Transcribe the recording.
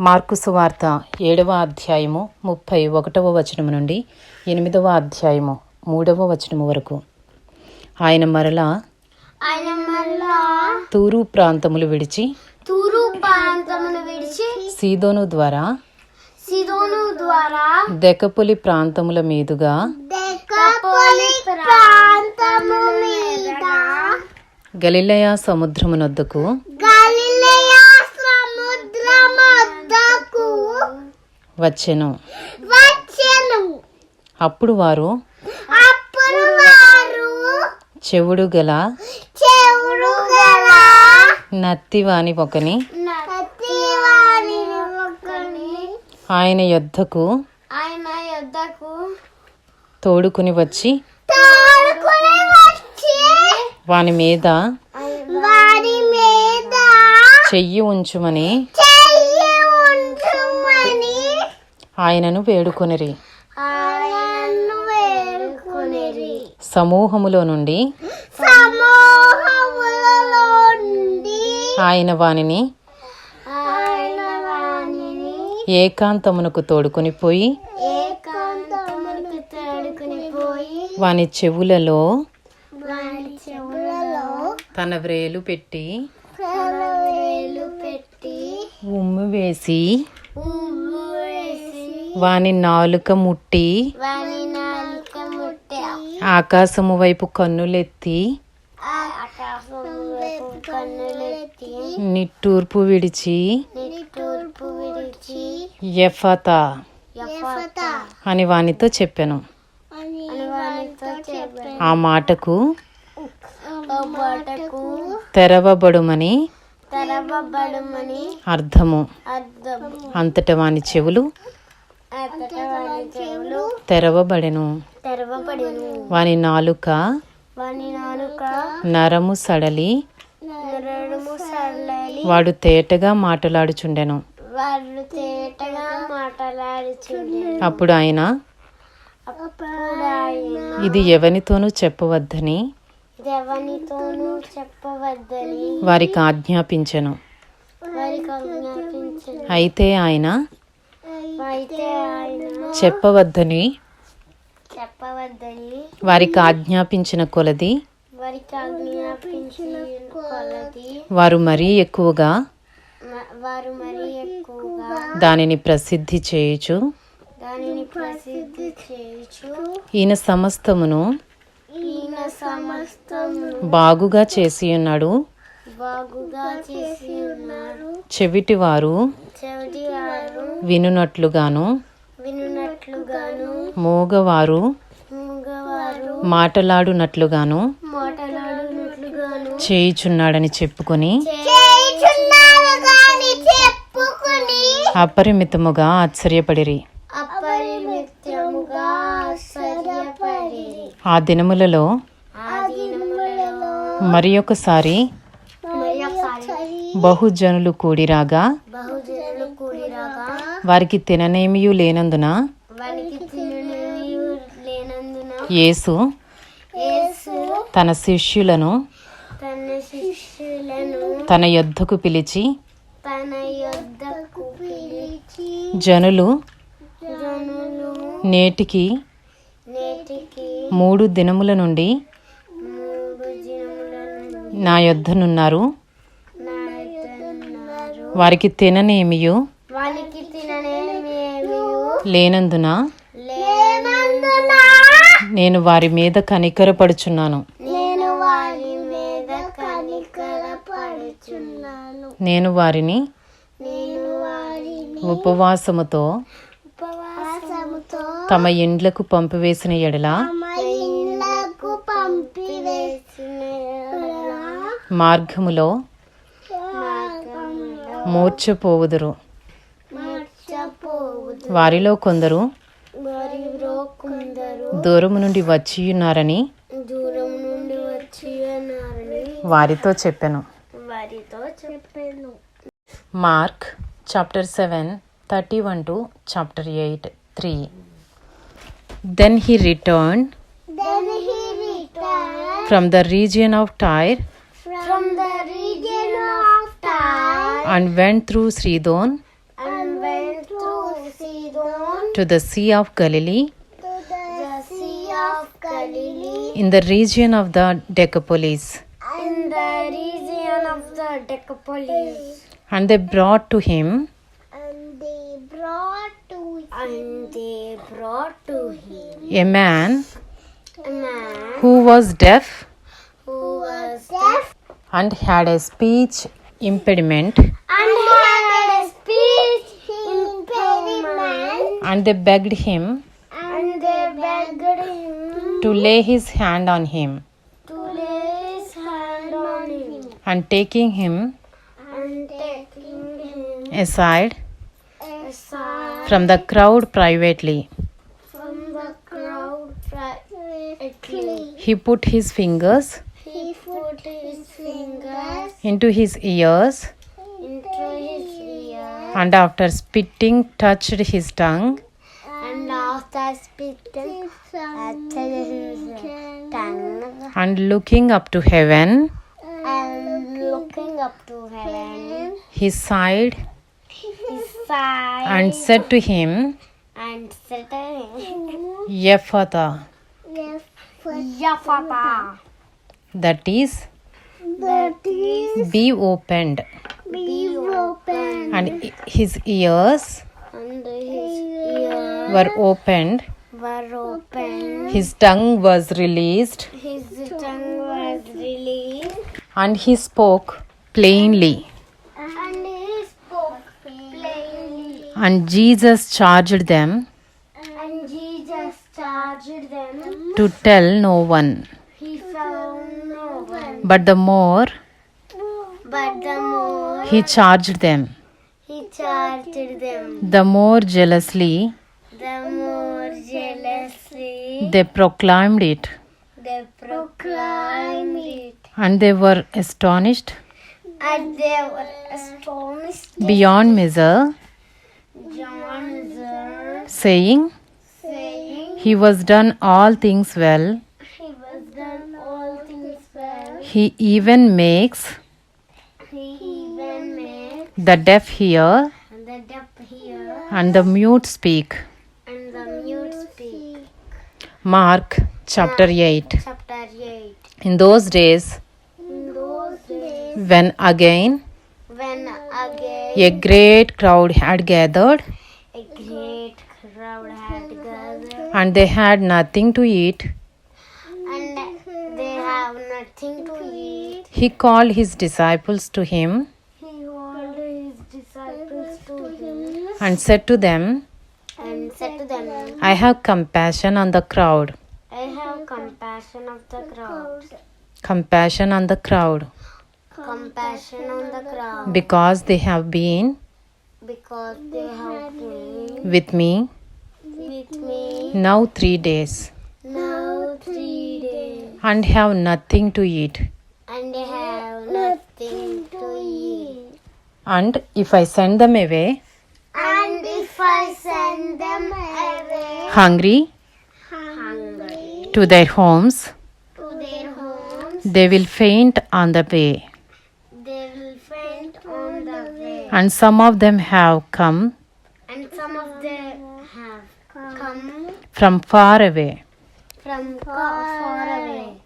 Mark సువార్త ఏడవ అధ్యాయము ముప్పై ఒకటవ వచనము నుండి ఎనిమిదవ అధ్యాయము మూడవ వచనము వరకు. ఆయన మరలా తూరు ప్రాంతములు విడిచి తూరు ప్రాంతమును విడిచి సీదోను ద్వారా సిదోను ద్వారా దెకపులి ప్రాంతముల మీదుగా ప్రాంతము మీద గలిలయ సముద్రమునొద్దకు గలిలయ సముద్రమద్దకు వచ్చెను. అప్పుడు వారు చెవుడు గల నత్తివాని ఒకని ఆయన యొద్దకు యొద్దకు తోడుకుని వచ్చి వాని మీద చెయ్యి ఉంచుమని చెయ్యి ఉంచుమని ఆయనను వేడుకొనిరి. సమూహములో నుండి ఆయన వాణిని ఏకాంతమునకు తోడుకొని పోయి వాని చెవులలో తన వ్రేలు పెట్టి ఉమ్ము వేసి వాని నాలుక ముట్టి ఆకాశము వైపు కన్నులెత్తి నిట్టూర్పు విడిచి ఎఫత యఫత అని వానితో చెప్పాను. ఆ మాటకు తెరవబడుమని అర్థము. అర్థం అంతట వాని చెవులు తెరవబడెను. వాని నాలుక నరము సడలి వాడు తేటగా మాటలాడుచుండెను. అప్పుడు ఆయన ఇది ఎవనితోనూ చెప్పవద్దని వారికి ఆజ్ఞాపించెను. అయితే ఆయన చెప్పవద్దని. చెప్పవద్దని. వారికి ఆజ్ఞాపించిన కొలది. వారికి ఆజ్ఞాపించిన కొలది. వారు మరీ ఎక్కువగా వారు మరీ ఎక్కువగా దానిని ప్రసిద్ధి చేయుచు. దానిని ప్రసిద్ధి చేయుచు. ఈయన సమస్తమును ఈయన బాగుగా చేసి ఉన్నాడు బాగుగా చేసి ఉన్నారు చెవిటివారు చెవిటి వారు వినునట్లుగాను వినున్నట్లుగాను మూగవారు మాటలాడునట్లుగాను చేయుచున్నాడని చెప్పుకొని అపరిమితముగా ఆశ్చర్యపడిరి. ఆ దినములలో మరి ఒకసారి బహుజనులు కూడిరాగా వారికి తిననేమియూ లేనందున యేసు తన శిష్యులను తన యొద్దకు పిలిచి జనులు నేటికి మూడు దినముల నుండి నా యొద్దనున్నారు. వారికి తిననేమియు లేనందున నేను వారి మీద కనికరపడుచున్నాను. నేను వారి మీద కనికర పడుచున్నాను నేను వారిని ఉపవాసముతో తమ ఇండ్లకు పంపివేసిన ఎడల మార్గములో మార్గములో మూర్ఛపోవుదురు. మర్చపోవుదు వారిలో కొందరు దూరము నుండి వచ్చియున్నారని దూరం నుండి వచ్చి ఉన్నారని వారితో చెప్పాను. Mark chapter seven thirty one two chapter eight three. Then he return from the region of Tyre from the region of to the Sea of Galilee. The Sea of Galilee in the region of the Decapolis. in the region of the Decapolis. And they brought to him. And they brought to and they brought to him. A man a man who was deaf who was deaf and had a speech impediment, and had a speech impediment. And they begged him And they begged him to lay his hand on him. to lay his hand on him And taking him and taking him aside aside from the crowd privately, from the crowd privately. he put his fingers He put his fingers into his ears into his ear and after spitting touched his tongue. And after spitting at his tongue and looking up to heaven. And looking up to heaven, he sighed. He sighed. And said to him and said to him, Ephata Yafata, that is that is be opened. be and his ears and his ears were opened were open. his tongue was released His tongue was released and he spoke plainly and he spoke plainly. and Jesus charged them And Jesus charged them. to tell no one He found no one. but the more But the more he charged them he them, the more jealously the more jealously they proclaimed it they proclaimed it. and they were astonished And they were astonished. beyond measure John observed, saying saying, he was done all things well He was done all things well. he even makes He even made the deaf hear and the deaf hear and the mute speak and the mute speak. mark chapter 8 Chapter 8. in those days In those days, when again when again a great crowd had gathered a great crowd had gathered and they had nothing to eat and they have nothing to eat, he called his disciples to him he called his disciples to him and said to them and said to them, i have compassion on the crowd. I have compassion of the crowd, compassion on the crowd. Compassion on the crowd, because they have been because they have been with me with me now 3 days. now three days, and have nothing to eat. And they have nothing to eat. and if i send them away I send them away hungry hungry to their homes. To their homes, they will faint on the way. They will faint on the way. and some of them have come And some of them have come from far away. from far away